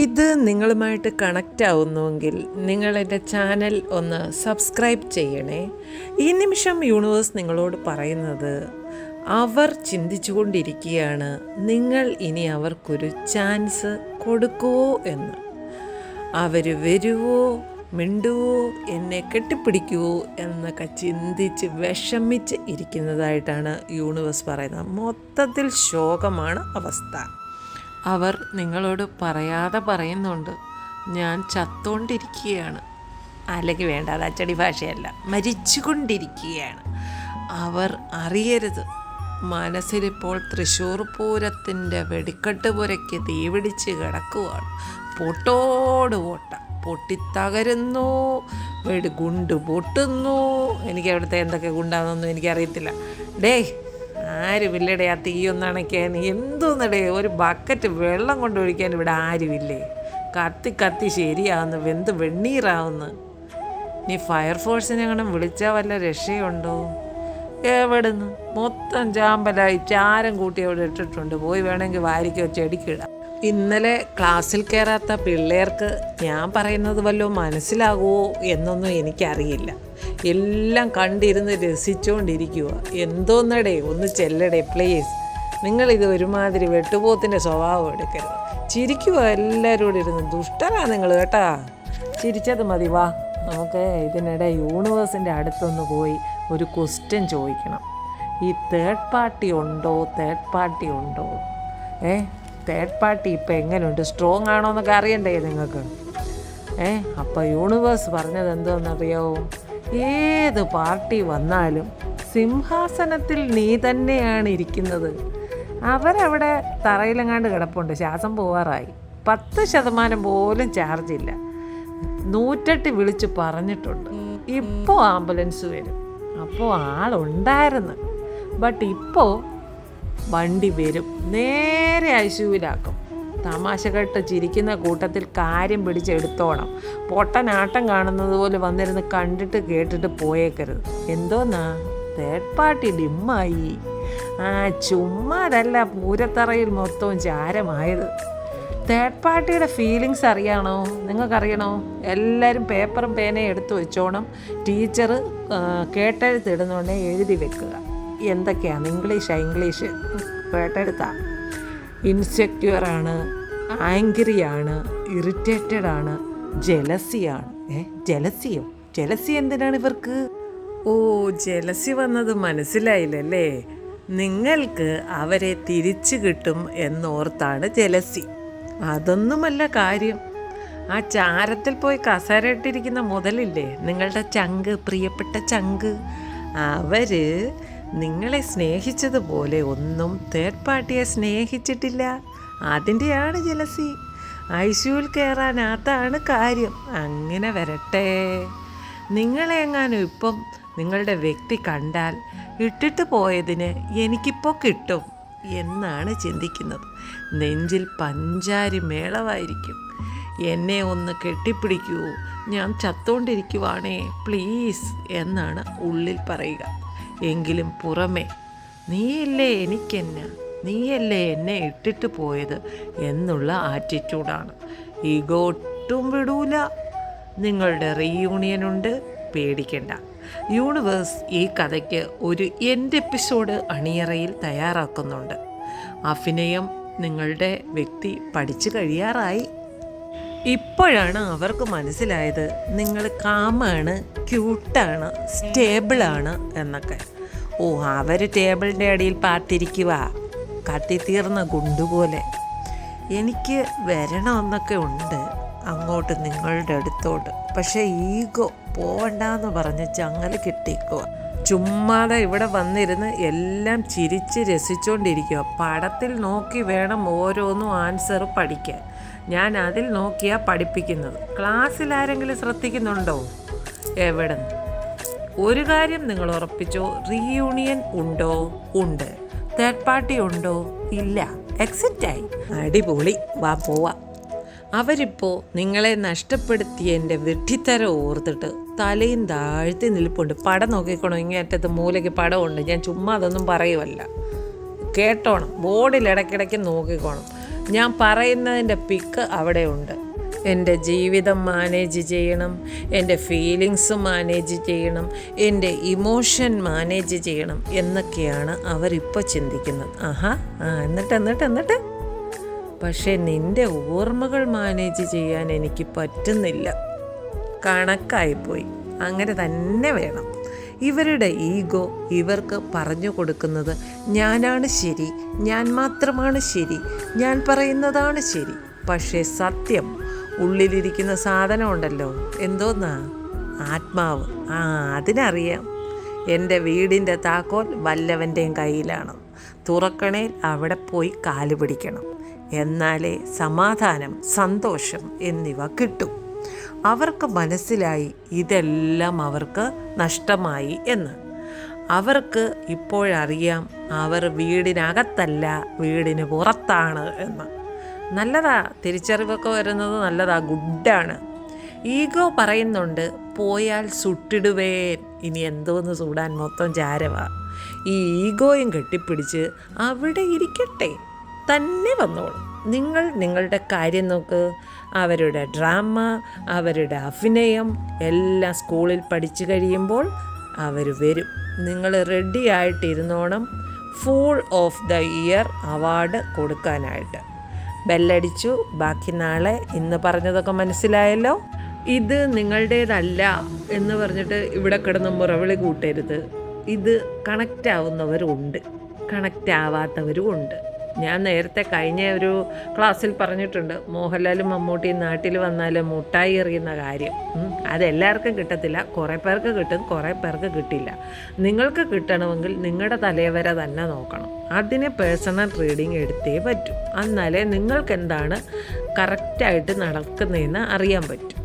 ഇത് നിങ്ങളുമായിട്ട് കണക്റ്റ് ആവുന്നുവെങ്കിൽ നിങ്ങൾ എന്റെ ചാനൽ ഒന്ന് സബ്സ്ക്രൈബ് ചെയ്യണേ. ഈ നിമിഷം യൂണിവേഴ്സ് നിങ്ങളോട് പറയുന്നത് അവർ ചിന്തിച്ചുകൊണ്ടിരിക്കുകയാണ് നിങ്ങൾ ഇനി അവർക്കൊരു ചാൻസ് കൊടുക്കുവോ എന്ന്. അവർ വരുവോ മിണ്ടുവോ എന്നെ കെട്ടിപ്പിടിക്കുവോ എന്നൊക്കെ ചിന്തിച്ച് വിഷമിച്ച് ഇരിക്കുന്നതായിട്ടാണ് യൂണിവേഴ്സ് പറയുന്നത്. മൊത്തത്തിൽ ശോകമാണ് അവസ്ഥ. അവർ നിങ്ങളോട് പറയാതെ പറയുന്നുണ്ട്. ഞാൻ ചത്തോണ്ടിരിക്കുകയാണ്. അല്ലെങ്കിൽ വേണ്ട അത് അച്ചടി ഭാഷയല്ല. മരിച്ചുകൊണ്ടിരിക്കുകയാണ്. അവർ അറിയരുത്. മനസ്സിലിപ്പോൾ തൃശ്ശൂർ പൂരത്തിന്റെ വെടിക്കെട്ട് പുരയ്ക്ക് തീപിടിച്ച് കിടക്കുവാണ്. പൊട്ടോട് പൊട്ട. പൊട്ടിത്തകരുന്നു. വെടി ഗുണ്ട് പൊട്ടുന്നു. എനിക്ക് അവിടുത്തെ എന്തൊക്കെ ഗുണ്ടാന്നൊന്നും എനിക്കറിയത്തില്ല. ഡേ ആരുമില്ലടേ ആ തീയൊന്നണയ്ക്കാൻ എന്തോന്നടേ ഒരു ബക്കറ്റ് വെള്ളം കൊണ്ടൊഴിക്കാൻ ഇവിടെ ആരുമില്ലേ? കത്തി കത്തി ശരിയാവുന്നു വെന്ത് വെണ്ണീറാവുന്നു. നീ ഫയർഫോഴ്സിനെ അങ്ങനെ വിളിച്ചാൽ വല്ല രക്ഷയുണ്ടോ? എവിടുന്ന്? മൊത്തം ചാമ്പലായി ചാരം കൂട്ടി അവിടെ ഇട്ടിട്ടുണ്ട്. പോയി വേണമെങ്കിൽ വാരിക്കോ ചെടിക്കിടാം ഇന്നലെ ക്ലാസ്സിൽ കയറാത്ത പിള്ളേർക്ക് ഞാൻ പറയുന്നത് വല്ലതും മനസ്സിലാകുമോ എന്നൊന്നും എനിക്കറിയില്ല. എല്ലാം കണ്ടിരുന്ന് രസിച്ചുകൊണ്ടിരിക്കുക എന്തോന്നടേ ഒന്ന് ചെല്ലടേ പ്ലീസ് നിങ്ങളിത് ഒരുമാതിരി വെട്ടുപോത്തിന്റെ സ്വഭാവം എടുക്കരുത്. ചിരിക്കുക എല്ലാവരും കൂടി ഇരുന്ന്. ദുഷ്ടരാ നിങ്ങൾ കേട്ടാ. ചിരിച്ചത് മതി വാ. നമുക്ക് ഇതിനിടെ യൂണിവേഴ്സിന്റെ അടുത്തൊന്ന് പോയി ഒരു ക്വസ്റ്റ്യൻ ചോദിക്കണം. ഈ തേർഡ് പാർട്ടി ഉണ്ടോ? തേർഡ് പാർട്ടി ഉണ്ടോ? ഏ? തേർഡ് പാർട്ടി ഇപ്പം എങ്ങനെയുണ്ട് സ്ട്രോങ് ആണോ എന്നൊക്കെ അറിയണ്ടേ നിങ്ങൾക്ക്? ഏ അപ്പോൾ യൂണിവേഴ്സ് പറഞ്ഞത് എന്തോന്നറിയാവോ ഏത് പാർട്ടി വന്നാലും സിംഹാസനത്തിൽ നീ തന്നെയാണ് ഇരിക്കുന്നത്. അവരവിടെ തറയിലെങ്ങാണ്ട് കിടപ്പുണ്ട്. ശ്വാസം പോവാറായി. പത്ത് ശതമാനം പോലും ചാർജ് ഇല്ല. നൂറ്റെട്ട് വിളിച്ച് പറഞ്ഞിട്ടുണ്ട്. ഇപ്പോൾ ആംബുലൻസ് വരും. അപ്പോൾ ആളുണ്ടായിരുന്നു. ബട്ട് ഇപ്പോൾ വണ്ടി വരും. നേരെ ഐശുവിലാക്കും തമാശ കേട്ട് ചിരിക്കുന്ന കൂട്ടത്തിൽ കാര്യം പിടിച്ചെടുത്തോണം. പൊട്ടനാട്ടം കാണുന്നത് പോലെ വന്നിരുന്ന് കണ്ടിട്ട് കേട്ടിട്ട് പോയേക്കരുത്. എന്തോന്നാ? തേർഡ് പാർട്ടി ഡിമ്മായി ആ ചുമ്മാതല്ല പൂരത്തറയിൽ മൊത്തവും ചാരമായത്. തേർഡ് പാർട്ടിയുടെ ഫീലിങ്സ് അറിയണോ? നിങ്ങൾക്കറിയണോ? എല്ലാവരും പേപ്പറും പേനയും എടുത്തു വെച്ചോണം. ടീച്ചർ കേട്ടെഴുത്തിടുന്നോണ്ടേ എഴുതി വെക്കുക. എന്തൊക്കെയാണ്? ഇംഗ്ലീഷാ ഇംഗ്ലീഷ്. കേട്ടെടുത്താ ഇൻസെക്യൂറാണ് ആണ് ആംഗ്രി ആണ് ഇറിറ്റേറ്റഡ് ആണ് ജലസിയാണ്. ഏ ജലസിയോ? ജലസി എന്തിനാണ് ഇവർക്ക്? ഓ ജലസി വന്നത് മനസ്സിലായില്ലല്ലേ? നിങ്ങൾക്ക് അവരെ തിരിച്ചു കിട്ടും എന്നോർത്താണ് ജലസി. അതൊന്നുമല്ല കാര്യം. ആ ചാരത്തിൽ പോയി കസരയിട്ടിരിക്കുന്ന മുതലില്ലേ? നിങ്ങളുടെ ചങ്ക് പ്രിയപ്പെട്ട ചങ്ക്. അവർ നിങ്ങളെ സ്നേഹിച്ചതുപോലെ ഒന്നും തേർഡ് പാർട്ടിയെ സ്നേഹിച്ചിട്ടില്ല. അതിന്റെയാണ് ജലസി ഐശുവിൽ കയറാനാത്താണ് കാര്യം. അങ്ങനെ വരട്ടെ. നിങ്ങളെ എങ്ങാനും ഇപ്പം നിങ്ങളുടെ വ്യക്തി കണ്ടാൽ ഇട്ടിട്ട് പോയതിന് എനിക്കിപ്പോൾ കിട്ടും എന്നാണ് ചിന്തിക്കുന്നത്. നെഞ്ചിൽ പഞ്ചാരി മേളവായിരിക്കും. എന്നെ ഒന്ന് കെട്ടിപ്പിടിക്കൂ. ഞാൻ ചത്തോണ്ടിരിക്കുവാണേ. പ്ലീസ് എന്നാണ് ഉള്ളിൽ പറയുക. എങ്കിലും പുറമേ നീയല്ലേ എനിക്കെന്നെ? നീയല്ലേ എന്നെ ഇട്ടിട്ട് പോയത്? എന്നുള്ള ആറ്റിറ്റ്യൂഡാണ് ഈഗോ ഒട്ടും വിടൂല. നിങ്ങളുടെ റീയൂണിയൻ ഉണ്ട്. പേടിക്കണ്ട. യൂണിവേഴ്സ് ഈ കഥയ്ക്ക് ഒരു എൻഡ് എപ്പിസോഡ് അണിയറയിൽ തയ്യാറാക്കുന്നുണ്ട്. അഭിനയം നിങ്ങളുടെ വ്യക്തി പഠിച്ചു കഴിയാറായി. ഇപ്പോഴാണ് അവർക്ക് മനസ്സിലായത് നിങ്ങൾ കാമാണ് ക്യൂട്ടാണ് സ്റ്റേബിളാണ് എന്നൊക്കെ. ഓ അവർ ടേബിളിന്റെ അടിയിൽ പാത്തിരിക്കുക കത്തിത്തീർന്ന ഗുണ്ടുപോലെ എനിക്ക് വരണമെന്നൊക്കെ ഉണ്ട് അങ്ങോട്ട് നിങ്ങളുടെ അടുത്തോട്ട്. പക്ഷേ ഈഗോ പോവണ്ടെന്ന് പറഞ്ഞ് ചങ്ങല കിട്ടിക്കുക ചുമ്മാതെ ഇവിടെ വന്നിരുന്ന് എല്ലാം ചിരിച്ച് രസിച്ചുകൊണ്ടിരിക്കുക പടത്തിൽ നോക്കി വേണം ഓരോന്നും ആൻസർ പഠിക്കാൻ. ഞാൻ അതിൽ നോക്കിയാണ് പഠിപ്പിക്കുന്നത്. ക്ലാസ്സിൽ ആരെങ്കിലും ശ്രദ്ധിക്കുന്നുണ്ടോ? എവിടെ ഒരു കാര്യം നിങ്ങൾ ഉറപ്പിച്ചോ? റീയൂണിയൻ ഉണ്ടോ? ഉണ്ട്. തേർഡ് പാർട്ടി ഉണ്ടോ? ഇല്ല. എക്സിറ്റായി അടിപൊളി. വാ പോവാ. അവരിപ്പോൾ നിങ്ങളെ നഷ്ടപ്പെടുത്തിയ എന്റെ വെട്ടിത്തരം ഓർത്തിട്ട് തലയും താഴ്ത്തി നിൽപ്പുണ്ട്. പടം നോക്കിക്കോണം ഇങ്ങേറ്റത്ത് മൂലയ്ക്ക് പടമുണ്ട്. ഞാൻ ചുമ്മാ അതൊന്നും പറയുമല്ല കേട്ടോണം. ബോർഡിൽ ഇടയ്ക്കിടയ്ക്ക് നോക്കിക്കോണം. ഞാൻ പറയുന്നതിന്റെ പിക്ക് അവിടെ ഉണ്ട് എന്റെ ജീവിതം മാനേജ് ചെയ്യണം. എന്റെ ഫീലിങ്സ് മാനേജ് ചെയ്യണം. എന്റെ ഇമോഷൻ മാനേജ് ചെയ്യണം എന്നൊക്കെയാണ് അവരിപ്പോൾ ചിന്തിക്കുന്നത്. ആഹാ. ആ എന്നിട്ട് എന്നിട്ട് എന്നിട്ട്. പക്ഷേ നിന്റെ ഓർമ്മകൾ മാനേജ് ചെയ്യാൻ എനിക്ക് പറ്റുന്നില്ല. കണക്കായിപ്പോയി അങ്ങനെ തന്നെ വേണം. ഇവരുടെ ഈഗോ ഇവർക്ക് പറഞ്ഞു കൊടുക്കുന്നത് ഞാനാണ് ശരി ഞാൻ മാത്രമാണ് ശരി ഞാൻ പറയുന്നതാണ് ശരി. പക്ഷേ സത്യം ഉള്ളിലിരിക്കുന്ന സാധനം ഉണ്ടല്ലോ എന്തോന്നാ? ആത്മാവ്. ആ അതിനറിയാം. എന്റെ വീടിന്റെ താക്കോൽ വല്ലവന്റെയും കയ്യിലാണ്. തുറക്കണേൽ അവിടെ പോയി കാൽ പിടിക്കണം. എന്നാലേ സമാധാനം സന്തോഷം എന്നിവ കിട്ടും. അവർക്ക് മനസ്സിലായി ഇതെല്ലാം അവർക്ക് നഷ്ടമായി എന്ന്. അവർക്ക് ഇപ്പോഴറിയാം അവർ വീടിനകത്തല്ല വീടിന് പുറത്താണ് എന്ന്. നല്ലതാ തിരിച്ചറിവൊക്കെ വരുന്നത് നല്ലതാ ഗുഡാണ്. ഈഗോ പറയുന്നുണ്ട് പോയാൽ സുട്ടിടുവേൻ. ഇനി എന്തോന്ന് സൂടാൻ മൊത്തം ചാരവാ. ഈ ഈഗോയും കെട്ടിപ്പിടിച്ച് അവിടെ ഇരിക്കട്ടെ തന്നെ വന്നോളും. നിങ്ങൾ നിങ്ങളുടെ കാര്യം നോക്ക്. അവരുടെ ഡ്രാമ അവരുടെ അഭിനയം എല്ലാം സ്കൂളിൽ പഠിച്ചു കഴിയുമ്പോൾ അവർ വരും. നിങ്ങൾ ready ആയിട്ടിരുന്നോണം. Fool of the year award കൊടുക്കാനായിട്ട്. ബെല്ലടിച്ചു. ബാക്കി നാളെ ഇന്ന് പറഞ്ഞതൊക്കെ മനസ്സിലായല്ലോ? ഇത് നിങ്ങളുടേതല്ല എന്ന് പറഞ്ഞിട്ട് ഇവിടെ കിടന്ന് മുറവിളി കൂട്ടരുത്. ഇത് കണക്റ്റ് ആവുന്നവരുണ്ട്. കണക്റ്റ് ആവാത്തവരും ഉണ്ട് ഞാൻ നേരത്തെ കഴിഞ്ഞ ഒരു ക്ലാസ്സിൽ പറഞ്ഞിട്ടുണ്ട് മോഹൻലാലും മമ്മൂട്ടിയും നാട്ടിൽ വന്നാൽ മുട്ടായി എറിയുന്ന കാര്യം. അതെല്ലാവർക്കും കിട്ടത്തില്ല. കുറേ പേർക്ക് കിട്ടും കുറേ പേർക്ക് കിട്ടില്ല. നിങ്ങൾക്ക് കിട്ടണമെങ്കിൽ നിങ്ങളുടെ തലവര തന്നെ നോക്കണം. അതിന് പേഴ്സണൽ റീഡിങ് എടുത്തേ പറ്റൂ. എന്നാലേ നിങ്ങൾക്കെന്താണ് കറക്റ്റായിട്ട് നടക്കുന്നതെന്ന് അറിയാൻ പറ്റും.